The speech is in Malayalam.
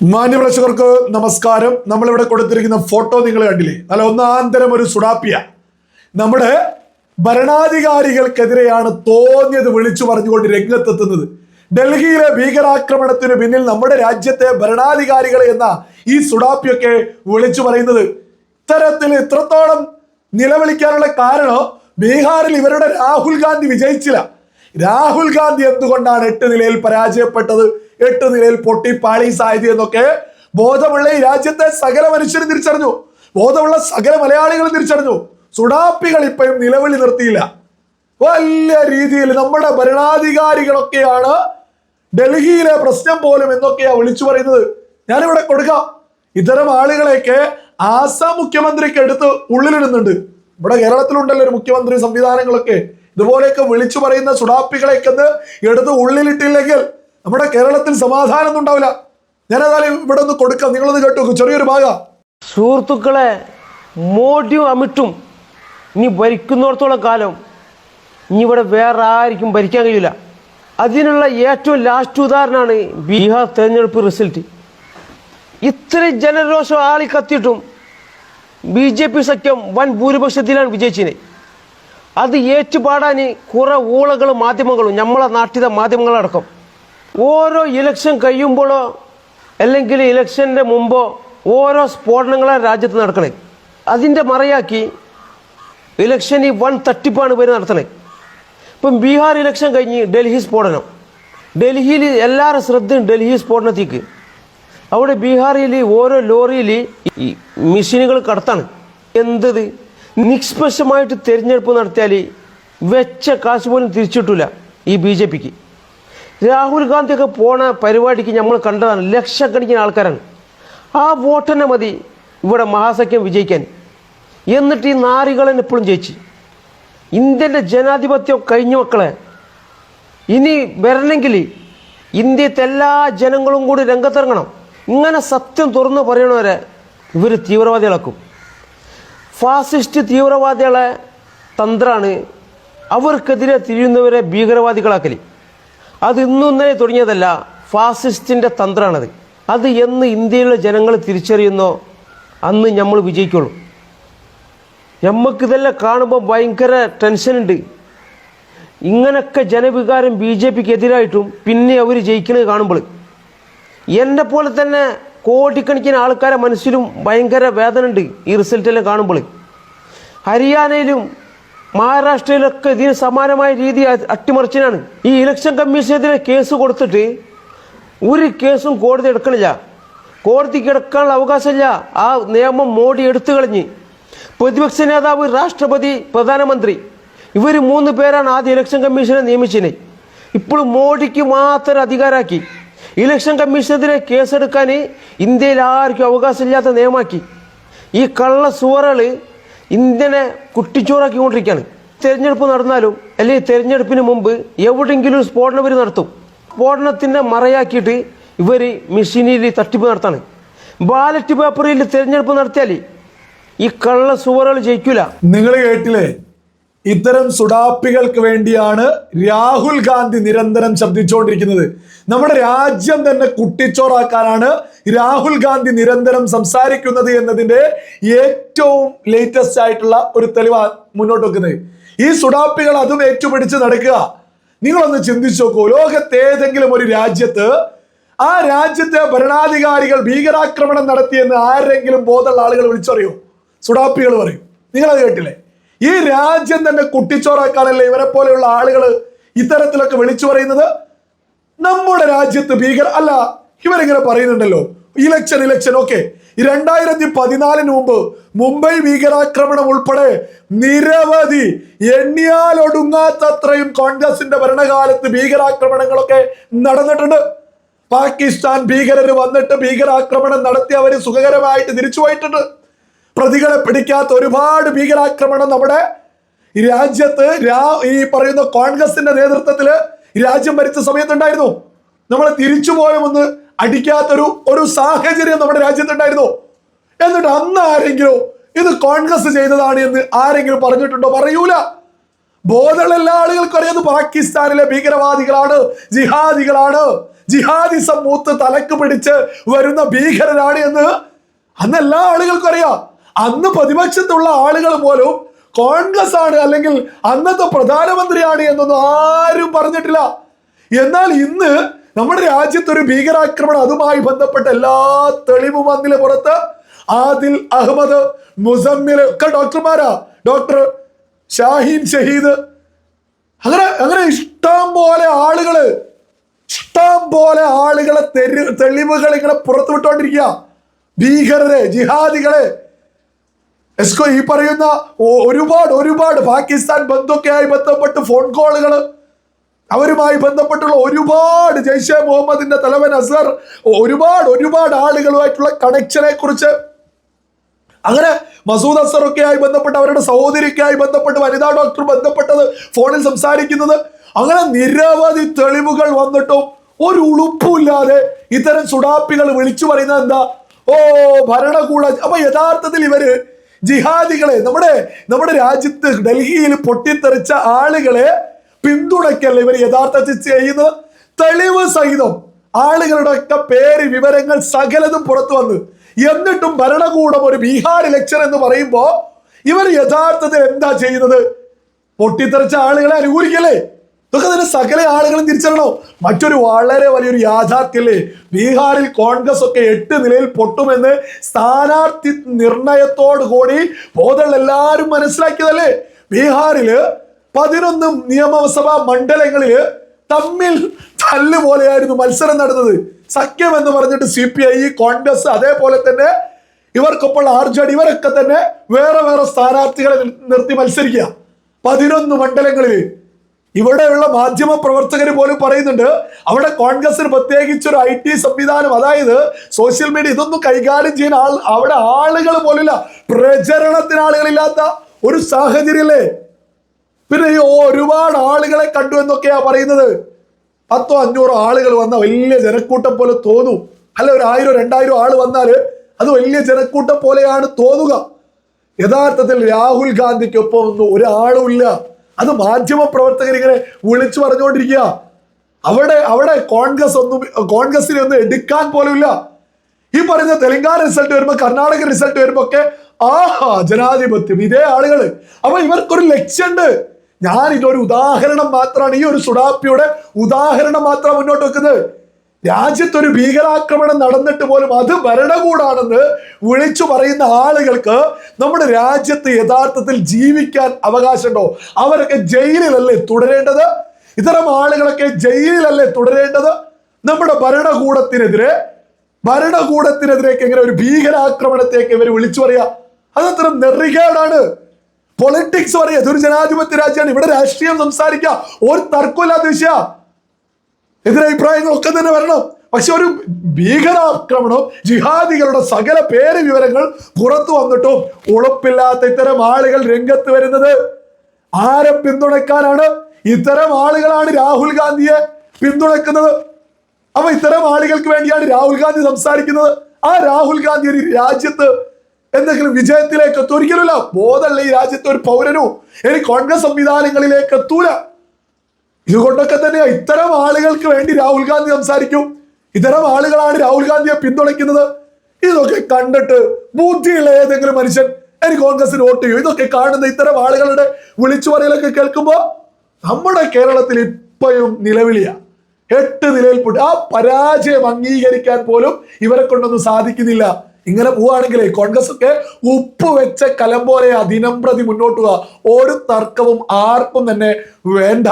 മാന്യപ്രേക്ഷകർക്ക് നമസ്കാരം. നമ്മളിവിടെ കൊടുത്തിരിക്കുന്ന ഫോട്ടോ നിങ്ങൾ കണ്ടില്ലേ? നല്ല ഒന്നാന്തരം ഒരു സുഡാപ്പിയ. നമ്മുടെ ഭരണാധികാരികൾക്കെതിരെയാണ് തോന്നിയത് വിളിച്ചു പറഞ്ഞുകൊണ്ട് രംഗത്തെത്തുന്നത്. ഡൽഹിയിലെ ഭീകരാക്രമണത്തിന് പിന്നിൽ നമ്മുടെ രാജ്യത്തെ ഭരണാധികാരികൾ എന്ന ഈ സുഡാപ്പിയൊക്കെ വിളിച്ചു പറയുന്നത് ഇത്തരത്തിൽ ഇത്രത്തോളം നിലവിളിക്കാനുള്ള കാരണം ബീഹാറിൽ ഇവരുടെ രാഹുൽ ഗാന്ധി വിജയിച്ചില്ല. രാഹുൽ ഗാന്ധി എന്തുകൊണ്ടാണ് എട്ട് നിലയിൽ പരാജയപ്പെട്ടത്? എട്ട് നിലയിൽ പൊട്ടി പാളീസായത് എന്നൊക്കെ ബോധമുള്ള ഈ രാജ്യത്തെ സകല മനുഷ്യരും തിരിച്ചറിഞ്ഞു. ബോധമുള്ള സകല മലയാളികളും തിരിച്ചറിഞ്ഞു. സുഡാപ്പികൾ ഇപ്പോഴും നിലവിളി നിർത്തിയില്ല. വലിയ രീതിയിൽ നമ്മുടെ ഭരണാധികാരികളൊക്കെയാണ് ഡൽഹിയിലെ പ്രശ്നം പോലും എന്നൊക്കെയാ വിളിച്ചു പറയുന്നത്? ഞാനിവിടെ കൊടുക്കാം. ഇത്തരം ആളുകളെയൊക്കെ ആസാം മുഖ്യമന്ത്രിക്ക് എടുത്ത് ഉള്ളിലിടുന്നുണ്ട്. ഇവിടെ കേരളത്തിലുണ്ടല്ലോ ഒരു മുഖ്യമന്ത്രി സംവിധാനങ്ങളൊക്കെ. ഇതുപോലെയൊക്കെ വിളിച്ചു പറയുന്ന സുഡാപ്പികളെയൊക്കെ എടുത്ത് ഉള്ളിലിട്ടില്ലെങ്കിൽ നമ്മുടെ കേരളത്തിൽ സമാധാനം ഉണ്ടാവില്ല. ഞാൻ ഏതായാലും ഇവിടെ ഒന്ന് കൊടുക്കാം. നിങ്ങളൊന്ന് കേട്ടു ചെറിയൊരു ഭാഗ. സുഹൃത്തുക്കളെ മോടിയും അമിട്ടും നീ ഭരിക്കുന്നിടത്തോളം കാലം നീ ഇവിടെ വേറെ ആർക്കും ഭരിക്കാൻ കഴിയില്ല. അതിനുള്ള ഏറ്റവും ലാസ്റ്റ് ഉദാഹരണമാണ് ബീഹാർ തെരഞ്ഞെടുപ്പ് റിസൾട്ട് ഇത്രയും ജനരോഷം ആളി കത്തിയിട്ടും ബി ജെ പി സഖ്യം വൻ ഭൂരിപക്ഷത്തിലാണ് വിജയിച്ചത്. അത് ഏറ്റുപാടാൻ കുറെ ഊളകളും മാധ്യമങ്ങളും നമ്മളെ നാട്ടിലെ മാധ്യമങ്ങളടക്കം. ഓരോ ഇലക്ഷൻ കഴിയുമ്പോഴോ അല്ലെങ്കിൽ ഇലക്ഷന്റെ മുമ്പോ ഓരോ സ്ഫോടനങ്ങളാണ് രാജ്യത്ത് നടക്കണേ. അതിന്റെ മറയാക്കി ഇലക്ഷൻ ഈ വൺ തട്ടിപ്പാണ് ഇവർ നടത്തണേ. ഇപ്പം ബീഹാർ ഇലക്ഷൻ കഴിഞ്ഞ് ഡൽഹി സ്ഫോടനം. ഡൽഹിയിൽ എല്ലാവരും ശ്രദ്ധയും ഡൽഹി സ്ഫോടനത്തേക്ക്. അവിടെ ബീഹാറിൽ ഓരോ ലോറിയിൽ ഈ മെഷീനുകൾ കടത്താണ്. എന്തത് നിഷ്പക്ഷമായിട്ട് തിരഞ്ഞെടുപ്പ് നടത്തിയാൽ വെച്ച കാശ് പോലും തിരിച്ചിട്ടില്ല ഈ ബി ജെ പിക്ക്. രാഹുൽ ഗാന്ധിയൊക്കെ പോണ പരിപാടിക്ക് നമ്മൾ കണ്ടതാണ് ലക്ഷക്കണക്കിന് ആൾക്കാരാണ്. ആ വോട്ടന്നെ മതി ഇവിടെ മഹാസഖ്യം വിജയിക്കാൻ. എന്നിട്ട് ഈ നാരികളെ എപ്പോഴും ജയിച്ചു. ഇന്ത്യന്റെ ജനാധിപത്യം കഴിഞ്ഞു മക്കളെ ഇനി വരണമെങ്കിൽ ഇന്ത്യത്തെ എല്ലാ ജനങ്ങളും കൂടി രംഗത്തിറങ്ങണം. ഇങ്ങനെ സത്യം തുറന്നു പറയണവരെ ഇവർ തീവ്രവാദികളാക്കും. ഫാസിസ്റ്റ് തീവ്രവാദികളെ തന്ത്രമാണ് അവർക്കെതിരെ തിരിയുന്നവരെ ഭീകരവാദികളാക്കൽ അത് ഇന്നും ഇന്നലെ തുടങ്ങിയതല്ല ഫാസിസ്റ്റിന്റെ തന്ത്രമാണത് അത് എന്ന് ഇന്ത്യയിലെ ജനങ്ങൾ തിരിച്ചറിയുന്നോ? അന്ന് നമ്മൾ വിജയിക്കുള്ളൂ. നമുക്കിതെല്ലാം കാണുമ്പോൾ ഭയങ്കര ടെൻഷനുണ്ട്. ഇങ്ങനൊക്കെ ജനവികാരം ബി ജെ പിക്ക് എതിരായിട്ടും പിന്നെ അവർ ജയിക്കുന്നത് കാണുമ്പോൾ എന്നെ പോലെ തന്നെ കോടിക്കണക്കിന് ആൾക്കാരെ മനസ്സിലും ഭയങ്കര വേദന ഉണ്ട് ഈ റിസൾട്ടെല്ലാം കാണുമ്പോൾ. ഹരിയാനയിലും മഹാരാഷ്ട്രയിലൊക്കെ ഇതിന് സമാനമായ രീതി അട്ടിമറിച്ചിനാണ് ഈ ഇലക്ഷൻ കമ്മീഷനെതിരെ കേസ് കൊടുത്തിട്ട് ഒരു കേസും കോടതി എടുക്കണില്ല. കോടതിക്ക് എടുക്കാനുള്ള അവകാശമില്ല. ആ നിയമം മോഡി എടുത്തു കളഞ്ഞ്. പ്രതിപക്ഷ നേതാവ് രാഷ്ട്രപതി പ്രധാനമന്ത്രി ഇവർ മൂന്ന് പേരാണ് ആദ്യം ഇലക്ഷൻ കമ്മീഷനെ നിയമിച്ചത്. ഇപ്പോൾ മോഡിക്ക് മാത്രം അധികാരമാക്കി. ഇലക്ഷൻ കമ്മീഷനെതിരെ കേസെടുക്കാൻ ഇന്ത്യയിൽ ആർക്കും അവകാശമില്ലാത്ത നിയമമാക്കി. ഈ കള്ള സുവറകൾ ഇന്ത്യനെ കുട്ടിച്ചോറാക്കിക്കൊണ്ടിരിക്കുകയാണ് തെരഞ്ഞെടുപ്പ് നടന്നാലും അല്ലെങ്കിൽ തെരഞ്ഞെടുപ്പിന് മുമ്പ് എവിടെയെങ്കിലും ഒരു സ്ഫോടനം ഇവർ നടത്തും. സ്ഫോടനത്തിന്റെ മറയാക്കിയിട്ട് ഇവർ മെഷീനിൽ തട്ടിപ്പ് നടത്താണ്. ബാലറ്റ് പേപ്പറിൽ തെരഞ്ഞെടുപ്പ് നടത്തിയാൽ ഈ കള്ള സുവറുകൾ ജയിക്കൂല. നിങ്ങൾ കേട്ടില്ലേ? ഇത്തരം സുഡാപ്പികൾക്ക് വേണ്ടിയാണ് രാഹുൽ ഗാന്ധി നിരന്തരം ശബ്ദിച്ചുകൊണ്ടിരിക്കുന്നത്. നമ്മുടെ രാജ്യം തന്നെ കുട്ടിച്ചോറാക്കാനാണ് രാഹുൽ ഗാന്ധി നിരന്തരം സംസാരിക്കുന്നത് എന്നതിന്റെ ഏറ്റവും ലേറ്റസ്റ്റ് ആയിട്ടുള്ള ഒരു തെളിവ് മുന്നോട്ട് വെക്കുന്നത്. ഈ സുഡാപ്പികൾ അതും ഏറ്റുപിടിച്ച് നടക്കുക. നിങ്ങളൊന്ന് ചിന്തിച്ചു നോക്കൂ. ലോകത്ത് ഏതെങ്കിലും ഒരു രാജ്യത്ത് ആ രാജ്യത്തെ ഭരണാധികാരികൾ ഭീകരാക്രമണം നടത്തിയെന്ന് ആരെങ്കിലും ബോധമുള്ള ആളുകൾ വിളിച്ചറിയോ? സുഡാപ്പികൾ പറയും. നിങ്ങളത് കേട്ടില്ലേ? ഈ രാജ്യം തന്നെ കുട്ടിച്ചോറാക്കാനല്ലേ ഇവരെ പോലെയുള്ള ആളുകൾ ഇത്തരത്തിലൊക്കെ വിളിച്ചു പറയുന്നത്? നമ്മുടെ രാജ്യത്ത് ഭീകര അല്ല ഇവരിങ്ങനെ പറയുന്നുണ്ടല്ലോ. ഇലക്ഷൻ ഇലക്ഷൻ ഓക്കെ രണ്ടായിരത്തി പതിനാലിന് മുമ്പ് മുംബൈ ഭീകരാക്രമണം ഉൾപ്പെടെ നിരവധി എണ്ണിയാൽ ഒടുങ്ങാത്തത്രയും കോൺഗ്രസിന്റെ ഭരണകാലത്ത് ഭീകരാക്രമണങ്ങളൊക്കെ നടന്നിട്ടുണ്ട്. പാകിസ്ഥാൻ ഭീകരർ വന്നിട്ട് ഭീകരാക്രമണം നടത്തി അവർ സുഖകരമായിട്ട് തിരിച്ചു പോയിട്ടുണ്ട്. പ്രതികളെ പിടിക്കാത്ത ഒരുപാട് ഭീകരാക്രമണം നമ്മുടെ രാജ്യത്ത് രാ ഈ പറയുന്ന കോൺഗ്രസിന്റെ നേതൃത്വത്തിൽ രാജ്യം ഭരിച്ച സമയത്തുണ്ടായിരുന്നു. നമ്മൾ തിരിച്ചു പോലുമൊന്ന് അടിക്കാത്തൊരു ഒരു സാഹചര്യം നമ്മുടെ രാജ്യത്തുണ്ടായിരുന്നു. എന്നിട്ട് അന്ന് ആരെങ്കിലും ഇത് കോൺഗ്രസ് ചെയ്തതാണ് എന്ന് ആരെങ്കിലും പറഞ്ഞിട്ടുണ്ടോ? പറയൂല. ബോധമുള്ള എല്ലാ ആളുകൾക്കും അറിയാം പാകിസ്ഥാനിലെ ഭീകരവാദികളാണ് ജിഹാദികളാണ്. ജിഹാദിസം മൂത്ത് തലക്ക് പിടിച്ച് വരുന്ന ഭീകരരാണ് എന്ന് അന്ന് എല്ലാ ആളുകൾക്കും അറിയാം. അന്ന് പ്രതിപക്ഷത്തുള്ള ആളുകൾ പോലും കോൺഗ്രസ് ആണ് അല്ലെങ്കിൽ അന്നത്തെ പ്രധാനമന്ത്രിയാണ് എന്നൊന്നും ആരും പറഞ്ഞിട്ടില്ല. എന്നാൽ ഇന്ന് നമ്മുടെ രാജ്യത്ത് ഒരു ഭീകരാക്രമണം അതുമായി ബന്ധപ്പെട്ട എല്ലാ തെളിവും അതിന് പുറത്ത്. ആദിൽ അഹമ്മദ് മുസമ്മിൽ ഒക്കെ ഡോക്ടർമാരാ. ഡോക്ടർ ഷാഹീൻ ഷഹീദ്. അങ്ങനെ അങ്ങനെ ഇഷ്ടം പോലെ ആളുകൾ ഇഷ്ടം പോലെ ആളുകളെ തെളിവുകൾ ഇങ്ങനെ പുറത്തുവിട്ടോണ്ടിരിക്കുക ഭീകരരെ ജിഹാദികളെ എസ്കോ ഈ പറയുന്ന ഒരുപാട് ഒരുപാട് പാകിസ്ഥാൻ ബന്ധുക്കയായി ബന്ധപ്പെട്ട് ഫോൺ കോളുകൾ അവരുമായി ബന്ധപ്പെട്ടുള്ള ഒരുപാട് ജയ്ഷെ മുഹമ്മദിന്റെ തലവൻ അസർ ഒരുപാട് ഒരുപാട് ആളുകളുമായിട്ടുള്ള കണക്ഷനെ കുറിച്ച്. അങ്ങനെ മസൂദ് അസറൊക്കെയായി ബന്ധപ്പെട്ട് അവരുടെ സഹോദരിക്കായി ബന്ധപ്പെട്ട് വനിതാ ഡോക്ടർ ബന്ധപ്പെട്ടത് ഫോണിൽ സംസാരിക്കുന്നത്. അങ്ങനെ നിരവധി തെളിവുകൾ വന്നിട്ടും ഒരു ഉളുപ്പുമില്ലാതെ ഇത്തരം സുഡാപ്പികൾ വിളിച്ചു പറയുന്നത് എന്താ? ഓ ഭരണകൂട അപ്പൊ യഥാർത്ഥത്തിൽ ഇവർ ജിഹാദികളെ നമ്മുടെ നമ്മുടെ രാജ്യത്ത് ഡൽഹിയിൽ പൊട്ടിത്തെറിച്ച ആളുകളെ പിന്തുണയ്ക്കല്ല ഇവർ യഥാർത്ഥത്തിൽ ചെയ്യുന്നത്? തെളിവ് സഹിതം ആളുകളുടെ ഒക്കെ പേര് വിവരങ്ങൾ സകലതും പുറത്തു വന്ന് എന്നിട്ടും ഭരണകൂടം ഒരു ബീഹാർ ഇലക്ഷൻ എന്ന് പറയുമ്പോ ഇവർ യഥാർത്ഥത്തിൽ എന്താ ചെയ്യുന്നത്? പൊട്ടിത്തെറിച്ച ആളുകളെ അനുകൂലിക്കല്ലേ? ഇതൊക്കെ തന്നെ സകല ആളുകളും തിരിച്ചറിയണോ? മറ്റൊരു വളരെ വലിയൊരു യാഥാർത്ഥ്യല്ലേ ബീഹാറിൽ കോൺഗ്രസ് ഒക്കെ എട്ട് നിലയിൽ പൊട്ടുമെന്ന് സ്ഥാനാർത്ഥി നിർണയത്തോടു കൂടി ബോധമുള്ള എല്ലാവരും മനസ്സിലാക്കിയതല്ലേ? ബീഹാറിൽ പതിനൊന്ന് നിയമസഭാ മണ്ഡലങ്ങളിൽ തമ്മിൽ തല്ല് പോലെയായിരുന്നു മത്സരം നടന്നത്. സഖ്യം എന്ന് പറഞ്ഞിട്ട് സി പി ഐ കോൺഗ്രസ് അതേപോലെ തന്നെ ഇവർക്കൊപ്പം ആർ ജെ ഡി ഇവരൊക്കെ തന്നെ വേറെ വേറെ സ്ഥാനാർത്ഥികളെ നിർത്തി മത്സരിക്കുക. പതിനൊന്ന് മണ്ഡലങ്ങളിൽ ഇവിടെയുള്ള മാധ്യമ പ്രവർത്തകർ പോലും പറയുന്നുണ്ട് അവിടെ കോൺഗ്രസിന് പ്രത്യേകിച്ച് ഒരു ഐ ടി സംവിധാനം അതായത് സോഷ്യൽ മീഡിയ ഇതൊന്നും കൈകാര്യം ചെയ്യാൻ ആൾ അവിടെ ആളുകൾ പോലില്ല പ്രചരണത്തിന് ആളുകളില്ലാത്ത ഒരു സാഹചര്യമല്ലേ? പിന്നെ ഈ ഒരുപാട് ആളുകളെ കണ്ടു എന്നൊക്കെയാ പറയുന്നത്. പത്തോ അഞ്ഞൂറോ ആളുകൾ വന്ന വലിയ ജനക്കൂട്ടം പോലെ തോന്നും. അല്ല ഒരു ആയിരം രണ്ടായിരം ആൾ വന്നാൽ അത് വലിയ ജനക്കൂട്ടം പോലെയാണ് തോന്നുക. യഥാർത്ഥത്തിൽ രാഹുൽ ഗാന്ധിക്കൊപ്പം ഒന്നും ഒരാളുമില്ല അത് മാധ്യമ പ്രവർത്തകർ ഇങ്ങനെ വിളിച്ചു പറഞ്ഞുകൊണ്ടിരിക്കുക. അവിടെ അവിടെ കോൺഗ്രസ് ഒന്നും കോൺഗ്രസിനെ ഒന്നും എടുക്കാൻ പോലുമില്ല. ഈ പറയുന്ന തെലങ്കാന റിസൾട്ട് വരുമ്പോ കർണാടക റിസൾട്ട് വരുമ്പോ ഒക്കെ ആഹാ ജനാധിപത്യം ഇതേ ആളുകൾ. അപ്പൊ ഇവർക്കൊരു ലക്ഷ്യമുണ്ട് ഞാൻ ഇതൊരു ഉദാഹരണം മാത്രമാണ് ഈ ഒരു സുഡാപ്പിയുടെ ഉദാഹരണം മാത്രം മുന്നോട്ട് വെക്കുന്നത്. രാജ്യത്തൊരു ഭീകരാക്രമണം നടന്നിട്ട് പോലും അത് ഭരണകൂടാണെന്ന് വിളിച്ചു പറയുന്ന ആളുകൾക്ക് നമ്മുടെ രാജ്യത്ത് യഥാർത്ഥത്തിൽ ജീവിക്കാൻ അവകാശമുണ്ടോ? അവരൊക്കെ ജയിലിലല്ലേ തുടരേണ്ടത്? ഇത്തരം ആളുകളൊക്കെ ജയിലിലല്ലേ തുടരേണ്ടത്? നമ്മുടെ ഭരണകൂടത്തിനെതിരെ ഭരണകൂടത്തിനെതിരേക്ക് എങ്ങനെ ഒരു ഭീകരാക്രമണത്തേക്ക് ഇവർ വിളിച്ചു പറയാ. അതത്ര നെറികേടാണ്. പൊളിറ്റിക്സ് പറയാ ഇതൊരു ജനാധിപത്യ രാജ്യമാണ്. ഇവിടെ രാഷ്ട്രീയം സംസാരിക്കുക. ഒരു തർക്കമില്ലാത്ത വിഷയ എതിരഭിപ്രായങ്ങളൊക്കെ തന്നെ വരണം. പക്ഷെ ഒരു ഭീകരാക്രമണം ജിഹാദികളുടെ സകല പേര് വിവരങ്ങൾ പുറത്തു വന്നിട്ടും ഉളപ്പില്ലാത്ത ഇത്തരം ആളുകൾ രംഗത്ത് വരുന്നത്. ആരെ പിന്തുണയ്ക്കാനാണ്? ഇത്തരം ആളുകളാണ് രാഹുൽ ഗാന്ധിയെ പിന്തുണയ്ക്കുന്നത്. അപ്പൊ ഇത്തരം ആളുകൾക്ക് വേണ്ടിയാണ് രാഹുൽ ഗാന്ധി സംസാരിക്കുന്നത്. ആ രാഹുൽ ഗാന്ധി ഒരു രാജ്യത്ത് എന്തെങ്കിലും വിജയത്തിലേക്ക് എത്തും. ഒരിക്കലുമല്ല ഈ രാജ്യത്തെ ഒരു പൗരനോ ഇനി കോൺഗ്രസ് സംവിധാനങ്ങളിലേക്ക് എത്തൂല. ഇതുകൊണ്ടൊക്കെ തന്നെ ഇത്തരം ആളുകൾക്ക് വേണ്ടി രാഹുൽ ഗാന്ധി സംസാരിക്കും. ഇത്തരം ആളുകളാണ് രാഹുൽ ഗാന്ധിയെ പിന്തുണയ്ക്കുന്നത്. ഇതൊക്കെ കണ്ടിട്ട് ബുദ്ധിയുള്ള ഏതെങ്കിലും മനുഷ്യൻ എനിക്ക് കോൺഗ്രസിന് വോട്ട് ചെയ്യും. ഇതൊക്കെ കാണുന്ന ഇത്തരം ആളുകളുടെ വിളിച്ചു പറയലൊക്കെ കേൾക്കുമ്പോ നമ്മുടെ കേരളത്തിൽ ഇപ്പോഴും നിലവിളിയ എട്ട് നിലയിൽ ആ പരാജയം അംഗീകരിക്കാൻ പോലും ഇവരെ കൊണ്ടൊന്നും സാധിക്കുന്നില്ല. ഇങ്ങനെ പോവുകയാണെങ്കിൽ കോൺഗ്രസ് ഒക്കെ ഉപ്പ് വെച്ച കലം പോലെ ദിനം പ്രതി മുന്നോട്ട് പോവുക ഒരു തർക്കവും ആർക്കും തന്നെ വേണ്ട.